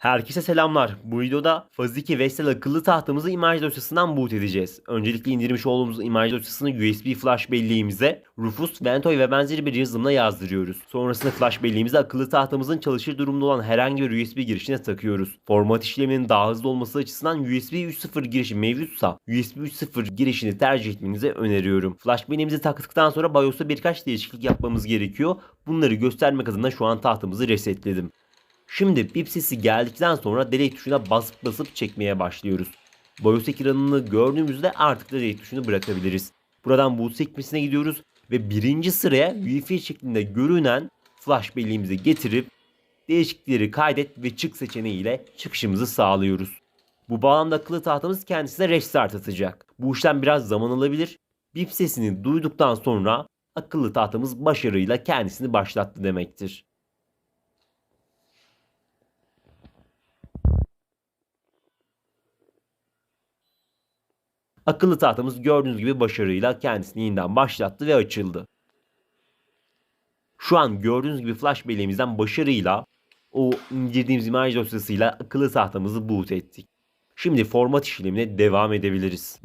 Herkese selamlar. Bu videoda Faziki Vestel akıllı tahtamızı imaj dosyasından boot edeceğiz. Öncelikle indirmiş olduğumuz imaj dosyasını USB flash belleğimize Rufus, Ventoy ve benzeri bir yazılımla yazdırıyoruz. Sonrasında flash belleğimizi akıllı tahtamızın çalışır durumda olan herhangi bir USB girişine takıyoruz. Format işleminin daha hızlı olması açısından USB 3.0 girişi mevcutsa USB 3.0 girişini tercih etmenizi öneriyorum. Flash belleğimizi taktıktan sonra BIOS'a birkaç değişiklik yapmamız gerekiyor. Bunları göstermek adına şu an tahtamızı resetledim. Şimdi bip sesi geldikten sonra delete tuşuna basıp basıp çekmeye başlıyoruz. BIOS ekranını gördüğümüzde artık delete tuşunu bırakabiliriz. Buradan boot sekmesine gidiyoruz ve birinci sıraya UEFI şeklinde görünen flash belleğimizi getirip değişiklikleri kaydet ve çık seçeneğiyle çıkışımızı sağlıyoruz. Bu bağlamda akıllı tahtamız kendisine restart atacak. Bu işlem biraz zaman alabilir. Bip sesini duyduktan sonra akıllı tahtamız başarıyla kendisini başlattı demektir. Akıllı tahtamız gördüğünüz gibi başarıyla kendisini yeniden başlattı ve açıldı. Şu an gördüğünüz gibi flash belleğimizden başarıyla o indirdiğimiz imaj dosyasıyla akıllı tahtamızı boot ettik. Şimdi format işlemine devam edebiliriz.